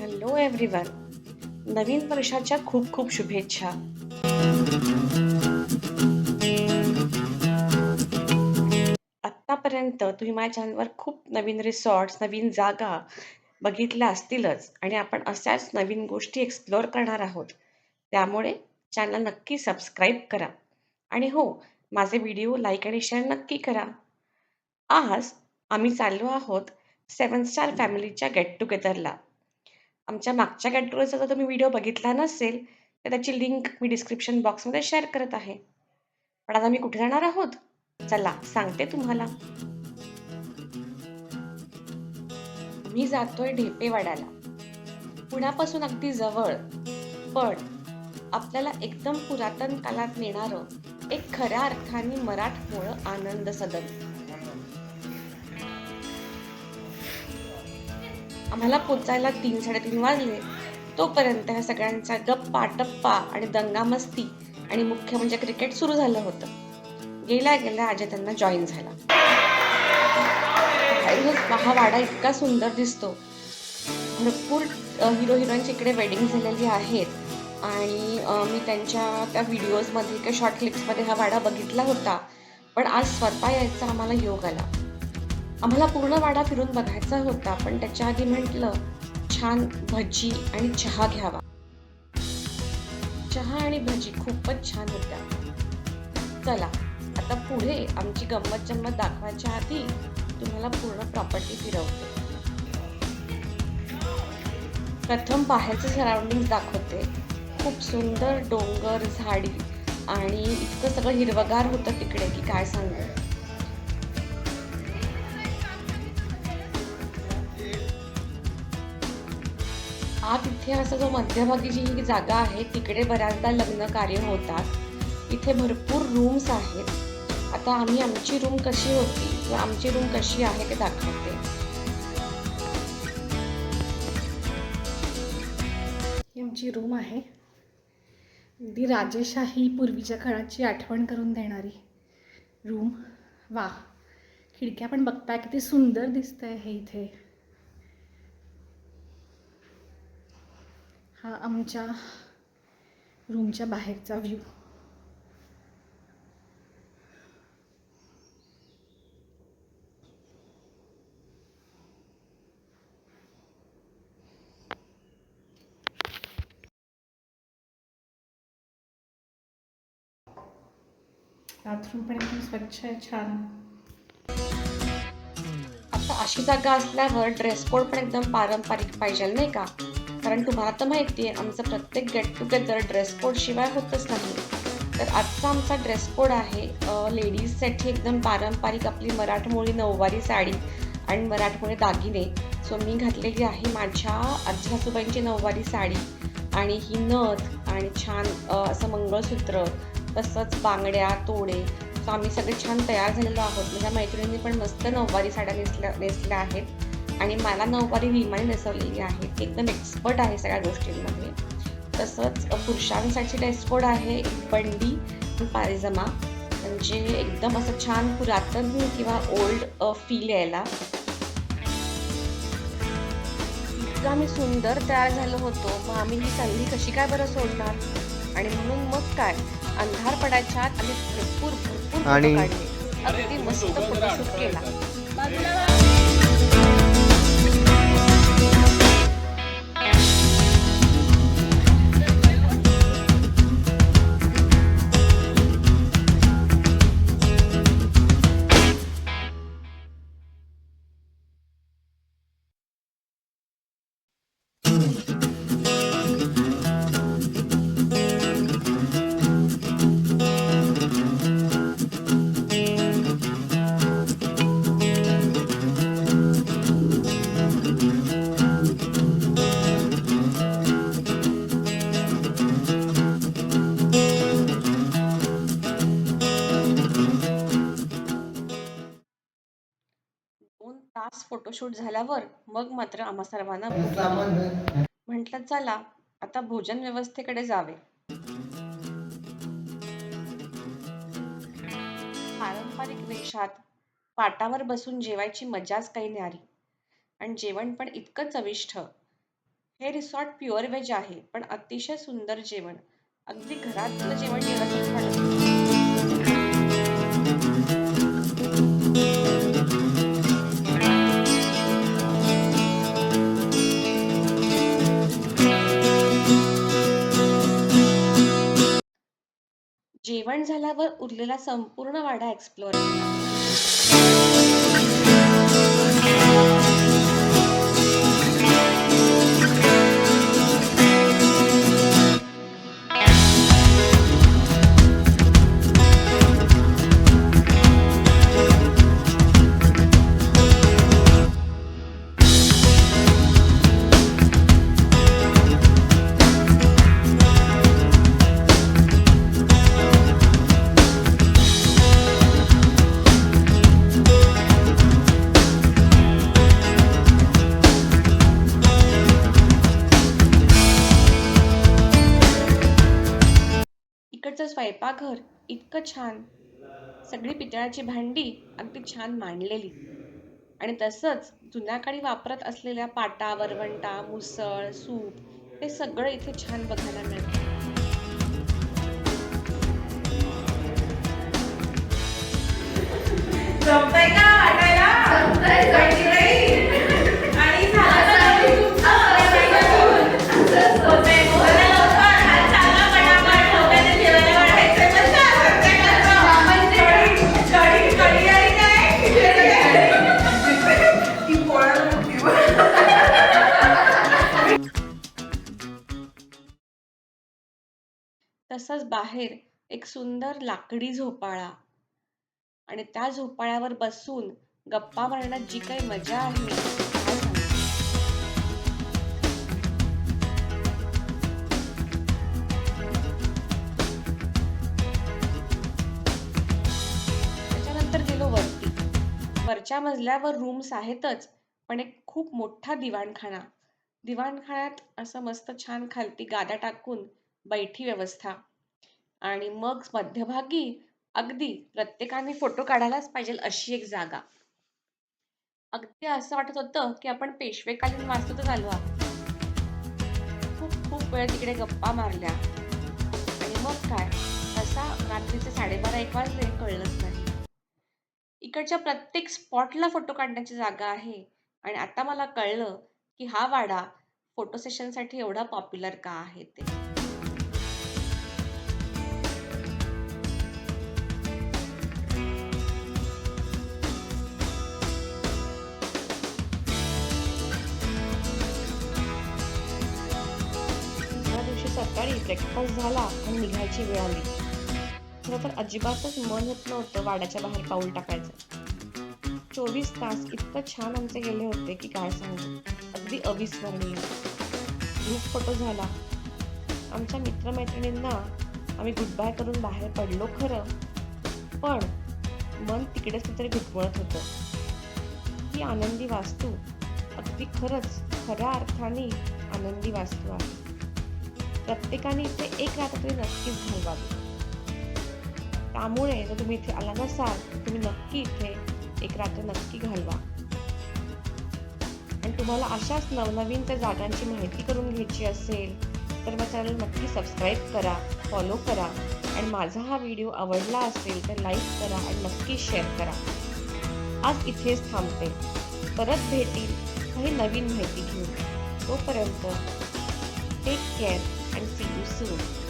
Hello everyone नवीन वर्षाच्या खूप खूप शुभेच्छा. आत्तापर्यंत तुम्ही माझ्या चॅनलवर खूप नवीन रिसॉर्ट्स नवीन जागा बघितल्या असतीलच आणि आपण अशाच नवीन गोष्टी एक्सप्लोअर करणार आहोत. त्यामुळे चॅनल नक्की सबस्क्राईब करा. आणि हो माझे व्हिडिओ लाईक आणि शेअर नक्की करा. आज आम्ही चाललो आहोत सेवन स्टार फॅमिलीच्या गेट टुगेदरला आमच्या मागच्या कॅटेगरीचा जर तुम्ही व्हिडिओ बघितला नसेल तर त्याची लिंक मी डिस्क्रिप्शन बॉक्समध्ये शेअर करत आहे. पण आता मी कुठे जाणार आहोत? चला सांगते तुम्हाला. मी जातोय ढेपेवाड्याला. पुण्यापासून अगदी जवळ. पण आपल्याला एकदम पुरातन काळात नेणारं एक खऱ्या अर्थाने मराठमोळं आनंद सदन. आम्हाला पोचायला तीन साडेतीन वाजले. तोपर्यंत ह्या सगळ्यांचा गप्पा टप्पा आणि दंगामस्ती आणि मुख्य म्हणजे क्रिकेट सुरू झालं होतं. गेल्या गेल्या अजय त्यांना जॉईन झाला. हा वाडा इतका सुंदर दिसतो. भरपूर हिरो हिरोईनची इकडे वेडिंग झालेली आहेत. आणि मी त्यांच्या त्या व्हिडिओजमध्ये किंवा शॉर्ट क्लिप्समध्ये हा वाडा बघितला होता. पण आज स्वतः यायचा आम्हाला योग आला. आम्हाला पूर्ण वाडा फिरून बघायचा होता पण त्याच्या आधी म्हटलं छान भजी आणि चहा घ्यावा. चहा आणि भजी खूपच छान होत्या. चला आता पुढे आमची गंमत जम्मत दाखवायच्या आधी तुम्हाला पूर्ण प्रॉपर्टी फिरवते. प्रथम बाहेरचे सराउंडिंग दाखवते. खूप सुंदर डोंगर झाडी आणि इतकं सगळं हिरवगार होतं तिकडे की काय सांगू. आत तिथे असा जो मध्यभागी जी ही जागा आहे तिकडे बऱ्याचदा लग्न कार्य होतात. इथे भरपूर रूम्स आहेत. आता आम्ही आमची रूम कशी होती किंवा आमची रूम कशी आहे ते दाखवते. ही आमची रूम आहे. अगदी राजेशाही पूर्वीच्या काळाची आठवण करून देणारी रूम वा खिडक्या पण बघताय किती सुंदर दिसतंय हे इथे. हा आमच्या रूमच्या बाहेरचा व्ह्यू. बाथरूम पण एकदम स्वच्छ आहे छान. आता अशी जागा असल्यावर ड्रेस कोड पण एकदम पारंपरिक पाहिजे नाही का? कारण तुम्हाला तर माहिती आहे आमचं प्रत्येक गेट टुगेदर ड्रेस कोड शिवाय होतच नाही. तर आजचा आमचा ड्रेस कोड आहे लेडीजसाठी एकदम पारंपरिक आपली मराठमोळी नऊवारी साडी आणि मराठमोळी दागिने. सो मी घातलेली आहे माझ्या आजी नऊवारी साडी आणि ही नथ आणि छान असं मंगळसूत्र तसंच बांगड्या तोडे. सो आम्ही सगळे छान तयार झालेलो आहोत. माझ्या मैत्रिणींनी पण मस्त नऊवारी साड्या नेसल्या नेसल्या आहेत. आणि मला नऊवारी रीमाने नेसवलेली आहे. एकदम एक्सपर्ट आहे सगळ्या गोष्टींमध्ये. तसंच पुरुषांसाठी ड्रेस कोड आहे बंडी आणि पायजमा. म्हणजे एकदम असं छान पुरातन किंवा ओल्ड फील यायला. इतकं आम्ही सुंदर तयार झालो होतो. मग आम्ही ही संधी कशी काय बरं सोडणार? आणि म्हणून मग काय? अंधार पडायच्या आम्ही भरपूर भरपूर आणि- काढले. अगदी मस्त फोटोशूट केला. दोन तास फोटोशूट झाल्यावर मग मात्र आम्हा सर्वांना म्हटलं चला आता भोजन व्यवस्थेकडे जावे. पारंपरिक वेशात पाटावर बसून जेवायची मजाच काही न्यारी आणि जेवण पण इतकं चविष्ट. हे रिसॉर्ट प्युअर व्हेज आहे पण अतिशय सुंदर जेवण. अगदी घरातलं जेवण जेवणासारखं जेवण झाल्यावर उरलेला संपूर्ण वाडा एक्सप्लोअर केला. स्वयंपाकघर इतकं छान. सगळी पितळाची भांडी अगदी छान मांडलेली. आणि तसंच जुन्या काळी वापरत असलेल्या पाटा वरवंटा मुसळ सूप हे सगळं इथे छान बघायला मिळतं. तसंच बाहेर एक सुंदर लाकडी झोपाळा. आणि त्या झोपाळ्यावर बसून गप्पा मारण्यात जी काही मजा आहे त्याच्यानंतर गेलो वरती. वरच्या मजल्यावर रूम्स आहेतच पण एक खूप मोठा दिवाणखाना. दिवाणखान्यात असं मस्त छान खालती गादा टाकून बैठी व्यवस्था. आणि मग मध्यभागी अगदी प्रत्येकाने फोटो काढायलाच पाहिजे अशी एक जागा. अगदी असं वाटत होतं की आपण पेशवेकालीन वास्तूतच आलो आहोत. खूप खूप वेळ तिकडे गप्पा मारल्या. आणि मग काय? तसा रात्रीचे साडेबारा एक वाजले कळलंच नाही. इकडच्या प्रत्येक स्पॉटला फोटो काढण्याची जागा आहे. आणि आता मला कळलं की हा वाडा फोटो सेशनसाठी एवढा पॉप्युलर का आहे ते. सकाळी ब्रेकफास्ट झाला आणि निघायची वेळ आली. खरं तर अजिबातच मन होत नव्हतं वाड्याच्या बाहेर पाऊल टाकायचं. चोवीस तास इतकं छान आमचे गेले होते की काय सांगू. अगदी अविस्मरणीय. धूप फोटो झाला. आमच्या मित्रमैत्रिणींना आम्ही गुड बाय करून बाहेर पडलो खरं. पण मन तिकडेच कुठेतरी घुटमळत होतं. ही आनंदी वास्तू अगदी खरंच खऱ्या अर्थाने आनंदी वास्तू आहे. प्रत्येकाने इथे एक रात्र तरी नक्कीच घालवावी. त्यामुळे जर तुम्ही इथे आला नसाल तर तुम्ही नक्की इथे एक रात्र नक्की घालवा. आणि तुम्हाला अशाच नवनवीन त्या जागांची माहिती करून घ्यायची असेल तर मग चॅनल नक्की सबस्क्राईब करा फॉलो करा. आणि माझा हा व्हिडिओ आवडला असेल तर लाईक करा आणि नक्की शेअर करा. आज इथेच थांबते. परत भेटील काही नवीन माहिती घेऊन. तोपर्यंत take care and see you soon.